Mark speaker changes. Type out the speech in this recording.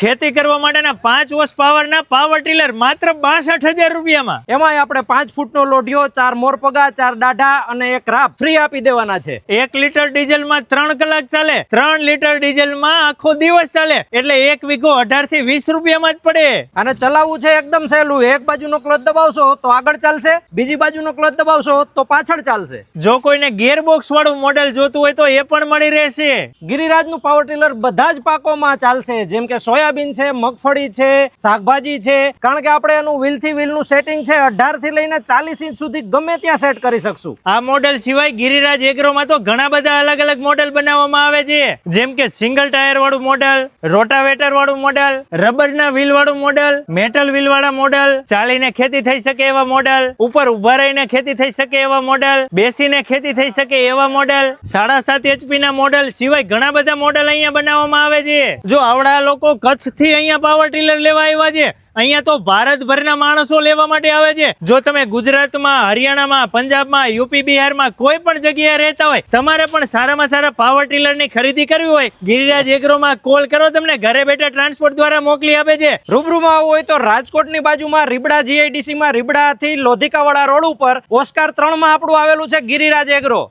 Speaker 1: ખેતી કરવા માટેના પાંચ વર્ષ પાવરના પાવર ટીલર માત્ર બાસઠ હજાર રૂપિયામાં.
Speaker 2: એમાંય આપણે પાંચ ફૂટનો લોઢિયો ચાર મોરપગા ચાર દાઢા અને એક રાપ ફ્રી આપી દેવાના છે.
Speaker 1: એક લીટર ડીઝલમાં ત્રણ કલાક ચાલે. ત્રણ લીટર ડીઝલમાં આખો દિવસ ચાલે. એટલે એક વીઘો અઢારથી વીસ રૂપિયામાં જ પડે.
Speaker 2: અને ચલાવવું છે એકદમ સહેલું. એક બાજુનો ક્લચ દબાવશો તો આગળ ચાલશે. બીજી બાજુનો ક્લચ દબાવશો તો પાછળ ચાલશે.
Speaker 1: જો કોઈને ગેરબોક્સ વાળું મોડેલ જોતું હોય તો એ પણ મળી રહેશે.
Speaker 2: ગિરિરાજનું પાવર ટીલર બધા જ પાકોમાં ચાલશે. જેમ કે સોયાબીન છે, મગફળી છે, શાકભાજી છે. કારણ કે આપણે એનું વ્હીલથી વ્હીલનું સેટિંગ છે અઢારથી લઈને ચાલીસ ઇંચ સુધી ગમે ત્યાં સેટ કરી શકશું.
Speaker 1: આ મોડેલ સિવાય ગિરિરાજ એગ્રોમાં તો ઘણા બધા અલગ અલગ મોડેલ બનાવવામાં આવે છે. જેમ કે સિંગલ ટાયર વાળું મોડેલ રોટાવેટર વાળું મોડેલ રબરના વ્હીલ વાળું મોડેલ મેટલ વ્હીલ વાળા મોડેલ ચાલીને ખેતી થઈ શકે એવા મોડેલ ઉપર ઊભા રહીને ખેતી થઈ શકે એવા મોડેલ બેસીને ખેતી થઈ શકે એવા મોડેલ સાડા સાત એચપી ના મોડેલ સિવાય ઘણા બધા મોડેલ અહીંયા બનાવવામાં આવે છે. જો આવડા લોકો કચ્છથી અહીંયા પાવર ટીલર લેવા આવ્યા છે. અહીંયા તો ભારતભરના માણસો લેવા માટે આવે છે. જો તમે ગુજરાતમાં, હરિયાણામાં, પંજાબમાં, યુપી, બિહારમાં કોઈ પણ જગ્યાએ રહેતા હોય, તમારે પણ સારામાં સારા પાવર ટીલરની ખરીદી કરવી હોય, ગિરિરાજ એગ્રોમાં કોલ કરો, તમને ઘરે બેઠા ટ્રાન્સપોર્ટ દ્વારા મોકલી આપે છે.
Speaker 2: રૂબરૂમાં આવવું હોય તો રાજકોટની બાજુમાં રીબડા જીઆઈડીસીમાં રીબડાથી લોધિકાવાળા રોડ ઉપર ઓસ્કાર ત્રણમાં આપણું આવેલું છે ગિરિરાજ એગ્રો.